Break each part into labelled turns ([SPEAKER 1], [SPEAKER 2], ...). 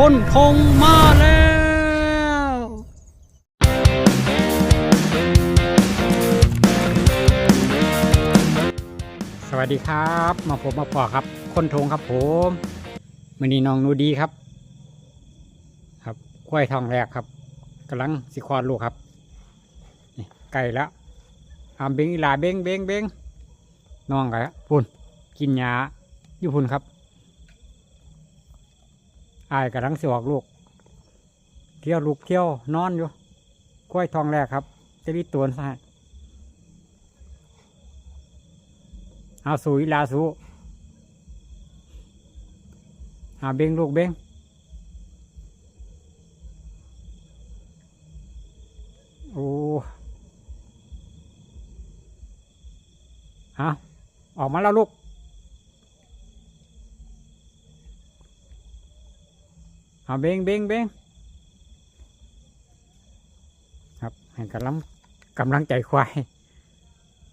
[SPEAKER 1] คนพงมาแล้ว สวัสดีครับ มาผมมาปอครับ คนทงครับผมมือนี้น้องนูดีครับ ครับกล้วยทองแรกครับกำลังสิคอดลูกครับนี่ไก่แล้วอามเบงอีหลาเบงเบงเบงน้องไก่พุ่นกินยาอยู่พุ่นครับ อายกำลังสิออกลูก เที่ยวลูกเที่ยวนอนอยู่กล้วยทองแรกครับจะรีตัวใส่เอาสูอีหลาสูอาเบงลูกเบงโอ้ฮะออกมาแล้วลูก เอาเบงเบงเบงครับให้กำลังกำลังใจควาย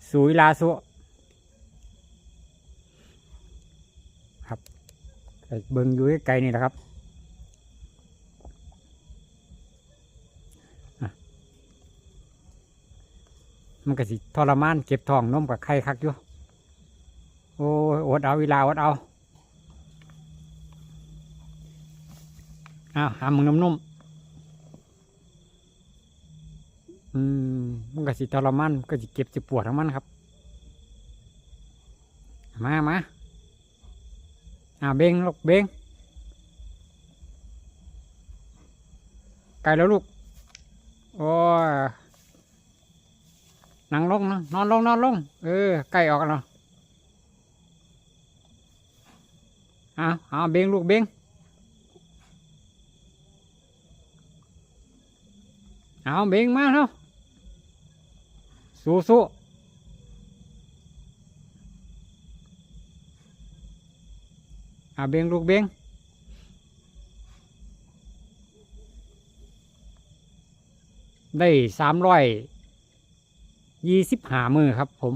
[SPEAKER 1] สุยลาสุครับไอเบิงอยู่ไกลๆนี่แหละครับมันก็สิทรมานเก็บทองนมกับไข่คักอยู่ โอ้ยอดเอาเวลาอดเอา อ้าวหามึงนุ่มๆอืมมันก็สิทรมานมันก็สิเก็บสิปวดทั้งมันครับ มามาอ่าเบงลูกเบงไกลแล้วลูก โอ้ยนั่งลงนะนอนลงนอนลง เออใกล้ออกแล้วเอาเอาเบงลูกเบง เอาเบ่งมาแล้วสู้สู้เอาเบงลูกเบงได้สามร้อยยี่สิบหามือครับผม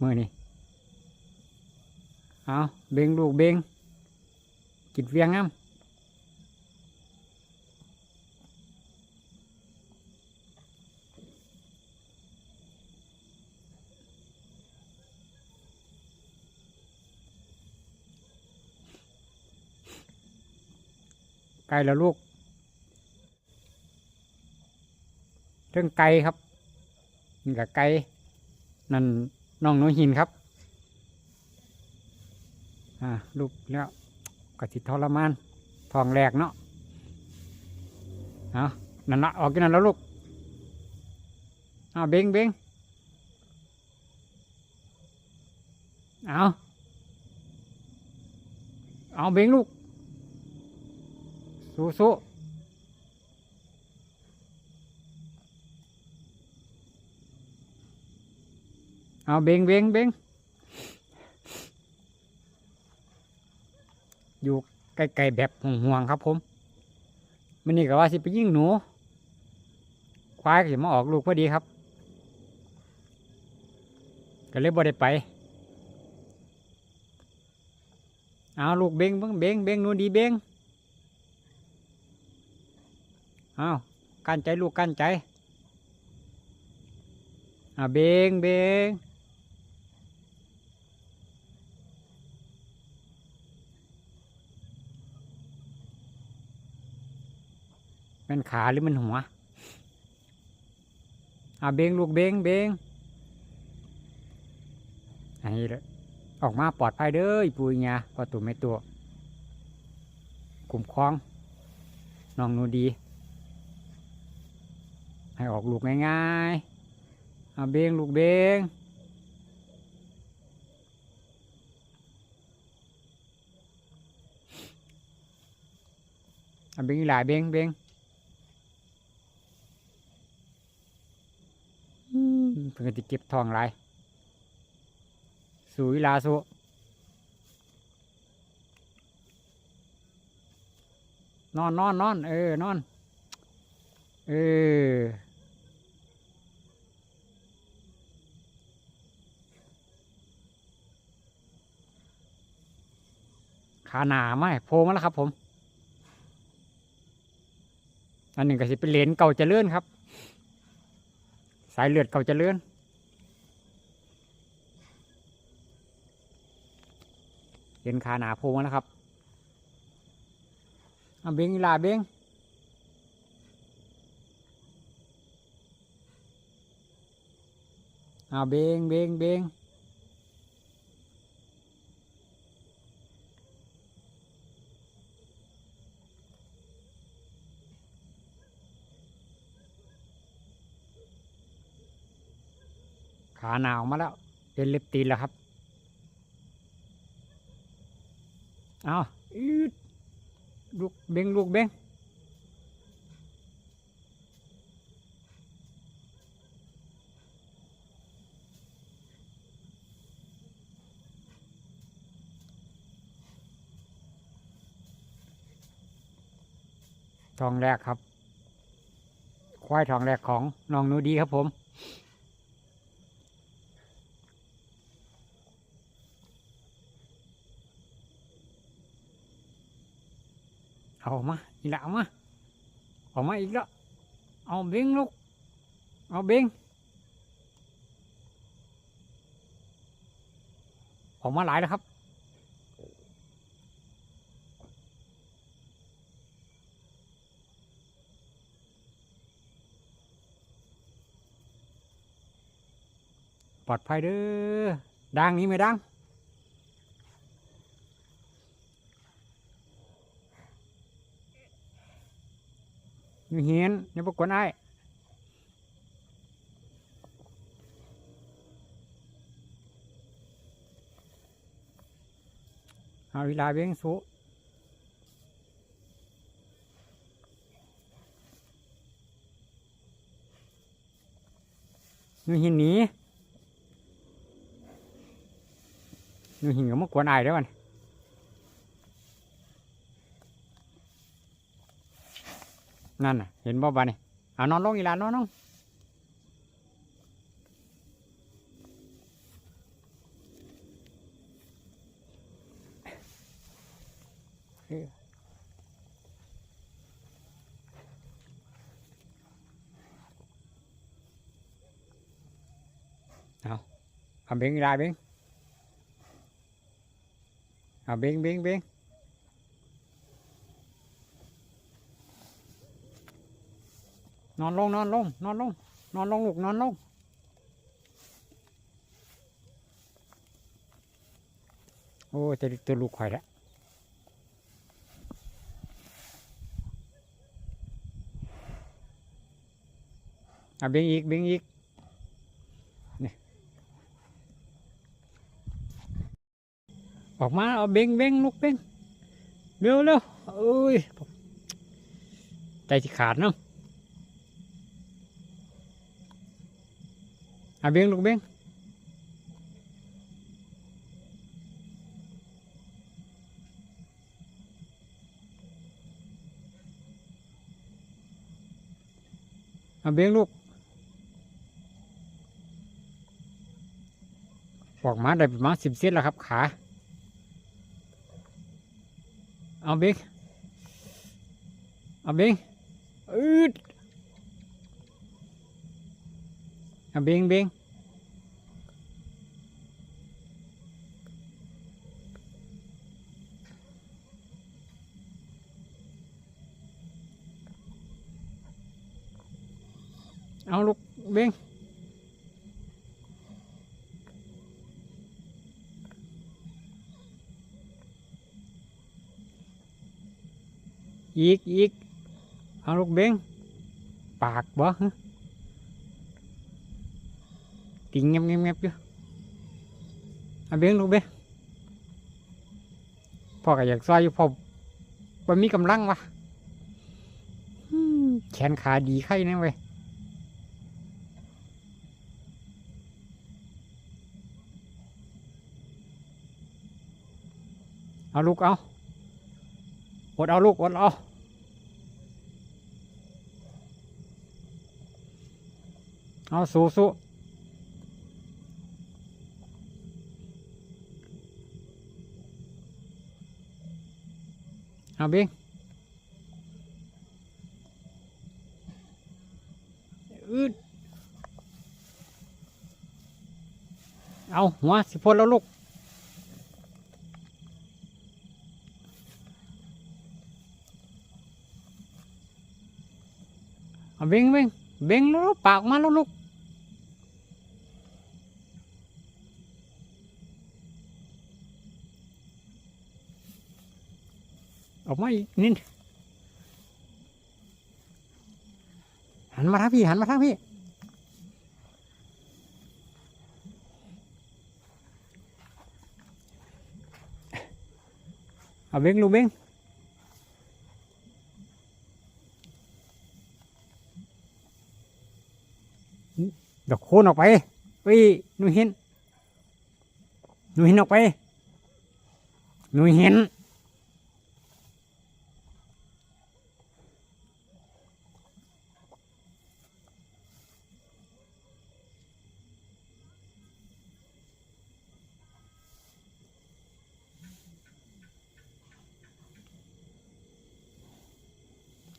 [SPEAKER 1] มือนี่เอาเบงลูกเบง กินเวียงน้ำไกลแล้วลูกเรื่องไก่ครับนี่กับไก่นั่นน้องหนูหินครับ อ่าลูกแล้ว กติทรมานทองแรกเนาะเอานั่นละออกกันนั่นแล้วลูกเอาเบงเบงเอาเอาเบงลูก สู้สู้เอาเบงเบงเบง อยู่ไกลๆแบบห่วงๆครับผมมันนี่ก็ว่าสิไปยิ่งหนู ควายก็จะมาออกลูกพอดีครับ ก็เลยบ่ได้ไป เอาลูกเบงเบงเบงเบงหนูดีเบงเอากันใจลูกกันใจ à biên biên มันขาหรือมันหัวอาเบงลูกเบงเบงอันนี้เลยออกมาปลอดภัยเด้อปุยเนี่ยพอตัวไม่ตัวกลุ่มคล้องน้องนูดี ให้ออกลูกง่ายๆอาเบงลูกเบงเอาเบงหลายเบงเบงอืม เพิ่งจะเก็บทองหลายสูอีหลาสูนอนนอนนอนเออนอน เออขาหนาไหมโผล่มาแล้วครับผม อันหนึ่งก็สิเป็นเหรียญเก่าเจริญครับ สายเลือดเก่าเลื่อนเห็นขาหนาโผล่มาแล้วครับเอาเบงอีลาเบงเอาเบงเบงเบงาหนาวมาแล้วเป็นเล็บตีนแล้วครับ เอาอืดลูกเบงลูกเบงทองแรกครับ ควายทองแรกของน้องนูดีครับผม เอามาอีกแล้วเอามาออกมาอีกแล้วเอาเบงลูกเอาเบงออกมาหลายแล้วครับ ปลอดภัยเด้อดังนี้ไหมดัง อยู่เหียนอย่าปรากวนไอ้ายเอาเวลาเบี้ยงสูอยู่หินหนีอยู่หินก็มากวนไอ้ายเด้อมัน นั่นน่ะ เห็นบ่บ้านี่เอานอนลงอีหลานนอนลงเออเอาเอาเบงอีหลานเบงเอาเบงเบงเบง นอนลงนอนลงนอนลงนอนลงลูกนอนลงโอ้แต่ตัวลูกข่อยแล้วอะเบ่งอีกเบ่งอีกนี่ออกมาเอาเบ่งเบ่งลูกเบ่งเร็วเร็วเอ้ยใจสิขาดเนาะ อาเบี้ยงลูกเบี้ยงอาเบี้ยงลูกออกมาได้ปรมาสิบเซนแล้วครับ ขา เอาเบี้ยงเอาเบี้ยงอืด เอาเบงเบงเอาลูกเบงอี กอีงปากบ่ฮะกินเงียบเงียบเงียบอยู่เอาเบี้ยงลูกเบี้ยพ่อก็อยากซอยอยู่พ่อบ่มีกำลังวะแขนขาดีไข่น่เว้ยเอาลูกเอาอดเอาลูกอดเอาเอาสู้สู้ เอาเบ้งอืดเอาหัวสิพ้นแล้วลูกเอาเบ้งเบ้งเบ้งแล้วปากมาแล้วลูก ออกมาอีกนิดหันมาทางพี่หันมาทางพี่เอาเบ้งลูกเบ้งเดี๋ยวโคนออกไปเฮ้ยหนูเห็นหนูเห็นออกไปหนูเห็น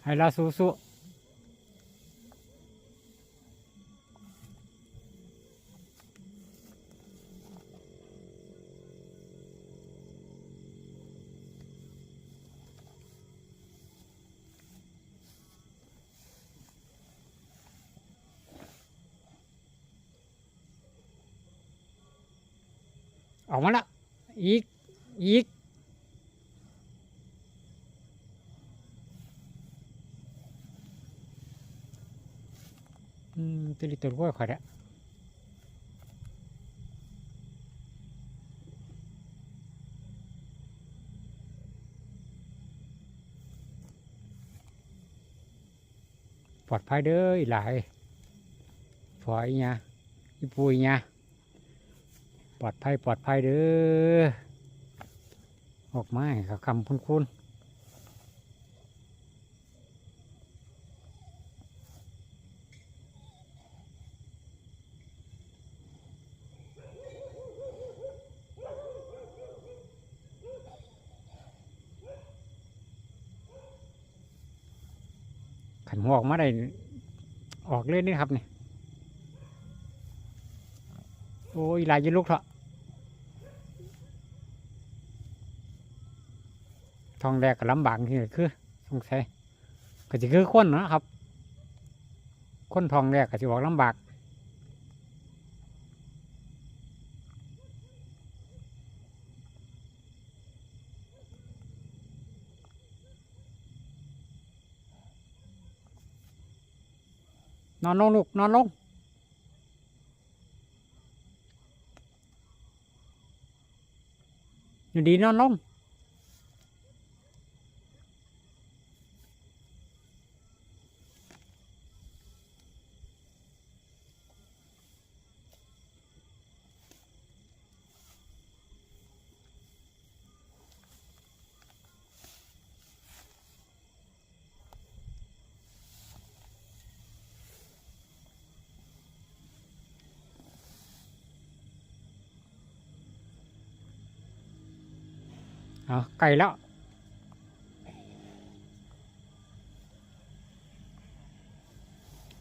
[SPEAKER 1] ให้เราสู้สู้ออกมาละอีก อีก อืมตัวนี้ตัวกล้วขอยละปลอดภัยเด้อหลายพออีเนี่ยอีปุยเนี่ยปลอดภัยปลอดภัยเด้อออกมาให้เขาคำคุ้นๆ ออกมาได้ ออกเลยนี่ครับนี่โอ้ยลายยืนลูกเถอะทองแรกก็ลำบากที่คือสงสัยก็จะคือคนนะครับ คนทองแรกก็จะบอกลำบาก นอนลงลูกนอนลง อยู่ดีนอนลง เอาไก่แล้ว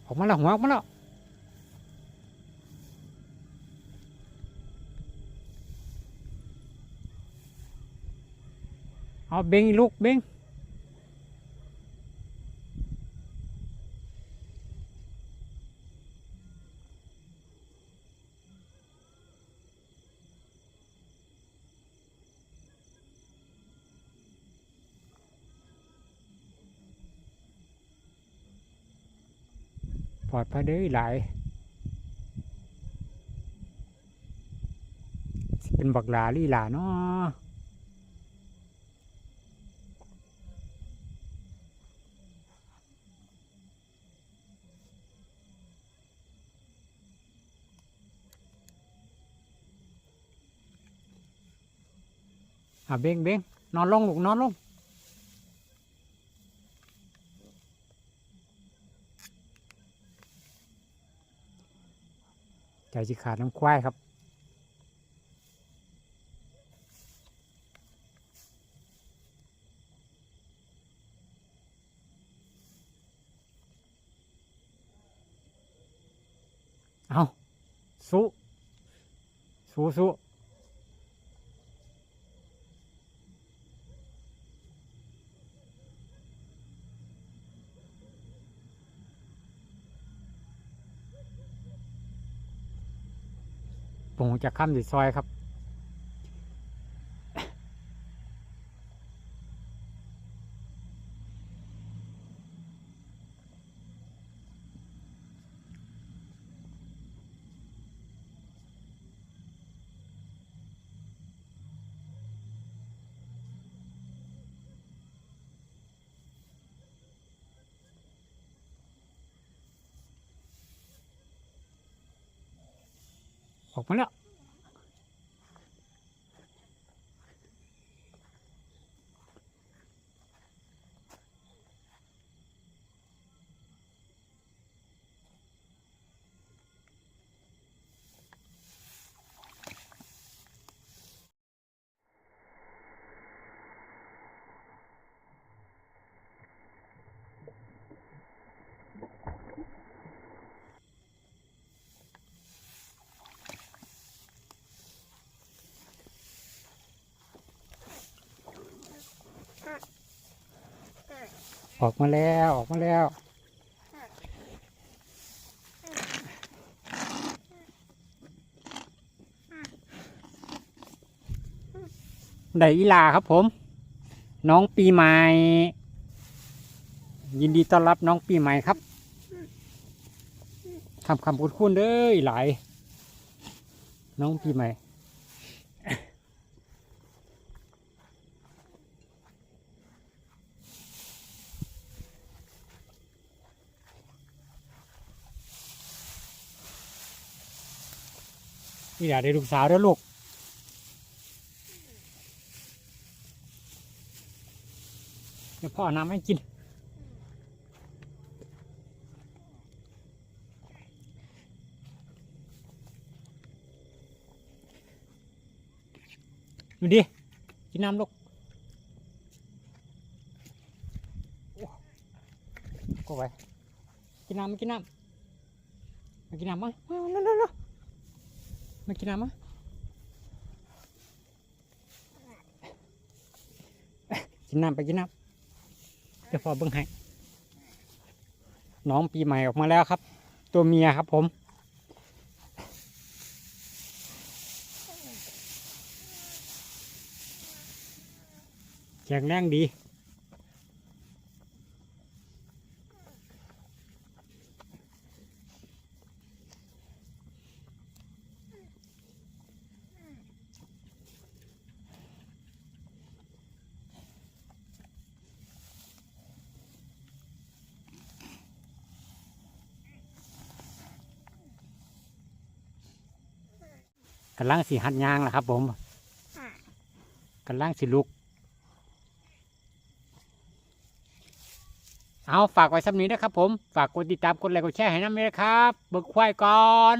[SPEAKER 1] ออกมาแล้วหัวออกมาแล้วเอาเบงลูกเบง ปลอดภัยเด้อหลาย เป็นบักหลาหรืออีหลาเนาะอะเบงเบงนอนลงลูกนอนลง จิขาดน้ำควายครับเอาสู้สู้สู้ ผมจะข้ามดิซอยครับ ออกมาแล้ว ออกมาแล้วออกมาแล้ว ไดอีลาครับผม น้องปีใหม่ ยินดีต้อนรับน้องปีใหม่ครับคำคำคุณคุณเด้อหลาย น้องปีใหม่ นี่อยากได้ลูกสาวแล้วลูกเดี๋ยวพ่อน้ำให้กิน ดูดิ กินน้ำลูกก็ไว้กินน้ำกินน้ำกินน้ำมามาเร็วเร็วเร็ว มากินน้ำมากินน้ำไปกินน้ำเดี๋ยวพอเบิ้งให้น้องปีใหม่ออกมาแล้วครับ ตัวเมียครับผม แข็งแรงดี กำลังสีหัดยางแหละครับ ผมกำลังสิลุก เอาฝากไว้สำนี้นะครับผม ฝากกดติดตามกดไลค์กดแชร์ให้น้ำเลยนะครับ เบิกควายก่อน